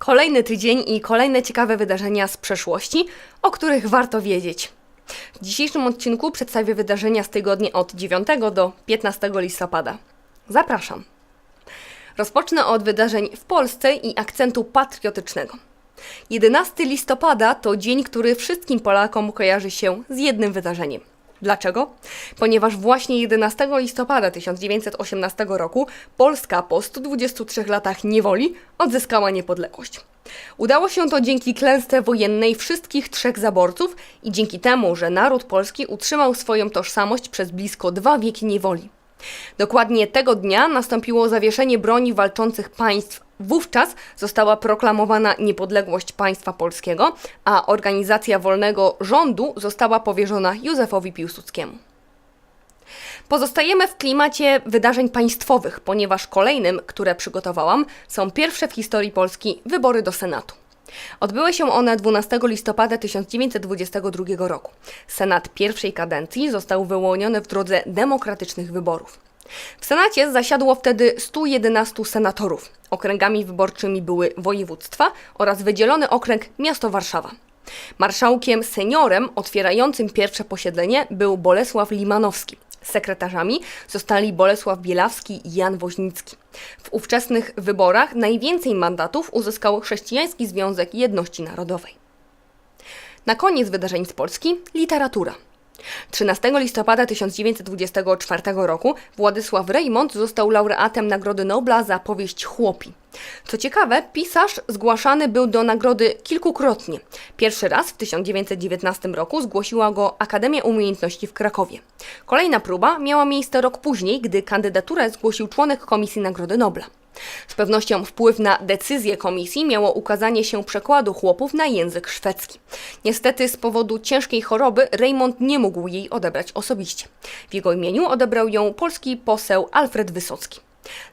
Kolejny tydzień i kolejne ciekawe wydarzenia z przeszłości, o których warto wiedzieć. W dzisiejszym odcinku przedstawię wydarzenia z tygodnia od 9 do 15 listopada. Zapraszam. Rozpocznę od wydarzeń w Polsce i akcentu patriotycznego. 11 listopada to dzień, który wszystkim Polakom kojarzy się z jednym wydarzeniem. Dlaczego? Ponieważ właśnie 11 listopada 1918 roku Polska po 123 latach niewoli odzyskała niepodległość. Udało się to dzięki klęsce wojennej wszystkich trzech zaborców i dzięki temu, że naród polski utrzymał swoją tożsamość przez blisko dwa wieki niewoli. Dokładnie tego dnia nastąpiło zawieszenie broni walczących państw. Wówczas została proklamowana niepodległość państwa polskiego, a organizacja wolnego rządu została powierzona Józefowi Piłsudskiemu. Pozostajemy w klimacie wydarzeń państwowych, ponieważ kolejnym, które przygotowałam, są pierwsze w historii Polski wybory do Senatu. Odbyły się one 12 listopada 1922 roku. Senat pierwszej kadencji został wyłoniony w drodze demokratycznych wyborów. W Senacie zasiadło wtedy 111 senatorów. Okręgami wyborczymi były województwa oraz wydzielony okręg miasto Warszawa. Marszałkiem seniorem otwierającym pierwsze posiedzenie był Bolesław Limanowski. Sekretarzami zostali Bolesław Bielawski i Jan Woźnicki. W ówczesnych wyborach najwięcej mandatów uzyskał Chrześcijański Związek Jedności Narodowej. Na koniec wydarzeń z Polski literatura. 13 listopada 1924 roku Władysław Reymont został laureatem Nagrody Nobla za powieść Chłopi. Co ciekawe, pisarz zgłaszany był do nagrody kilkukrotnie. Pierwszy raz w 1919 roku zgłosiła go Akademia Umiejętności w Krakowie. Kolejna próba miała miejsce rok później, gdy kandydaturę zgłosił członek Komisji Nagrody Nobla. Z pewnością wpływ na decyzję komisji miało ukazanie się przekładu chłopów na język szwedzki. Niestety z powodu ciężkiej choroby Raymond nie mógł jej odebrać osobiście. W jego imieniu odebrał ją polski poseł Alfred Wysocki.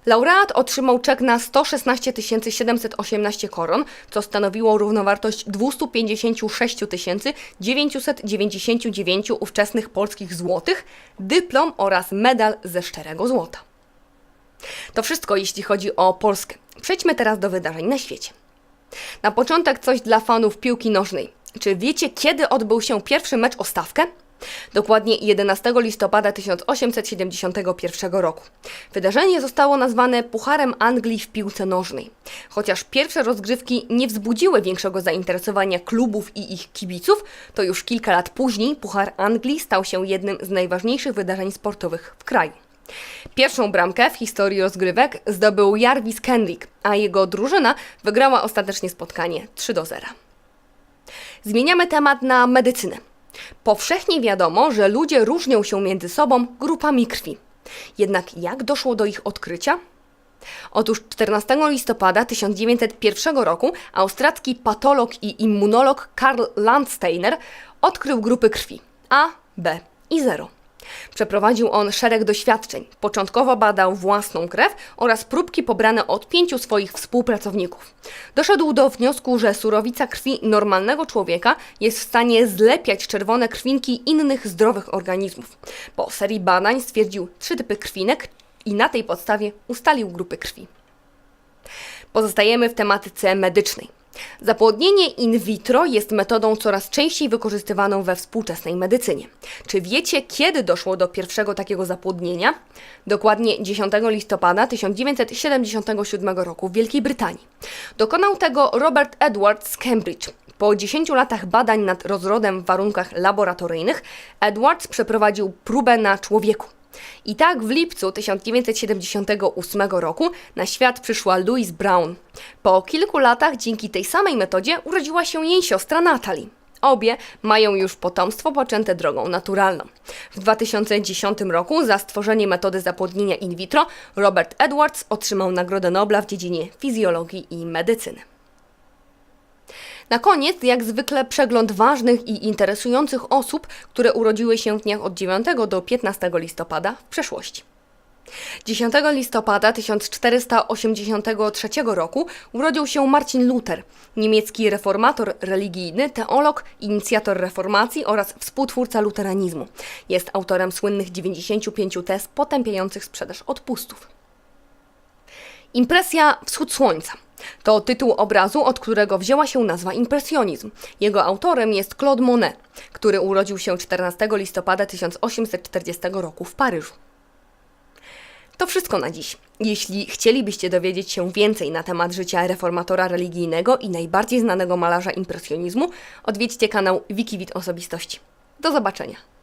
Laureat otrzymał czek na 116 718 koron, co stanowiło równowartość 256 999 ówczesnych polskich złotych, dyplom oraz medal ze szczerego złota. To wszystko, jeśli chodzi o Polskę. Przejdźmy teraz do wydarzeń na świecie. Na początek coś dla fanów piłki nożnej. Czy wiecie, kiedy odbył się pierwszy mecz o stawkę? Dokładnie 11 listopada 1871 roku. Wydarzenie zostało nazwane Pucharem Anglii w piłce nożnej. Chociaż pierwsze rozgrywki nie wzbudziły większego zainteresowania klubów i ich kibiców, to już kilka lat później Puchar Anglii stał się jednym z najważniejszych wydarzeń sportowych w kraju. Pierwszą bramkę w historii rozgrywek zdobył Jarvis Kendrick, a jego drużyna wygrała ostatecznie spotkanie 3 do 0. Zmieniamy temat na medycynę. Powszechnie wiadomo, że ludzie różnią się między sobą grupami krwi. Jednak jak doszło do ich odkrycia? Otóż 14 listopada 1901 roku austriacki patolog i immunolog Karl Landsteiner odkrył grupy krwi A, B i 0. Przeprowadził on szereg doświadczeń. Początkowo badał własną krew oraz próbki pobrane od pięciu swoich współpracowników. Doszedł do wniosku, że surowica krwi normalnego człowieka jest w stanie zlepiać czerwone krwinki innych zdrowych organizmów. Po serii badań stwierdził trzy typy krwinek i na tej podstawie ustalił grupy krwi. Pozostajemy w tematyce medycznej. Zapłodnienie in vitro jest metodą coraz częściej wykorzystywaną we współczesnej medycynie. Czy wiecie, kiedy doszło do pierwszego takiego zapłodnienia? Dokładnie 10 listopada 1977 roku w Wielkiej Brytanii. Dokonał tego Robert Edwards z Cambridge. Po 10 latach badań nad rozrodem w warunkach laboratoryjnych, Edwards przeprowadził próbę na człowieku. I tak w lipcu 1978 roku na świat przyszła Louise Brown. Po kilku latach dzięki tej samej metodzie urodziła się jej siostra Natalie. Obie mają już potomstwo poczęte drogą naturalną. W 2010 roku za stworzenie metody zapłodnienia in vitro Robert Edwards otrzymał Nagrodę Nobla w dziedzinie fizjologii i medycyny. Na koniec, jak zwykle, przegląd ważnych i interesujących osób, które urodziły się w dniach od 9 do 15 listopada w przeszłości. 10 listopada 1483 roku urodził się Marcin Luther, niemiecki reformator religijny, teolog, inicjator reformacji oraz współtwórca luteranizmu. Jest autorem słynnych 95 tez potępiających sprzedaż odpustów. Impresja Wschód Słońca. To tytuł obrazu, od którego wzięła się nazwa impresjonizm. Jego autorem jest Claude Monet, który urodził się 14 listopada 1840 roku w Paryżu. To wszystko na dziś. Jeśli chcielibyście dowiedzieć się więcej na temat życia reformatora religijnego i najbardziej znanego malarza impresjonizmu, odwiedźcie kanał Wikiwit Osobistości. Do zobaczenia.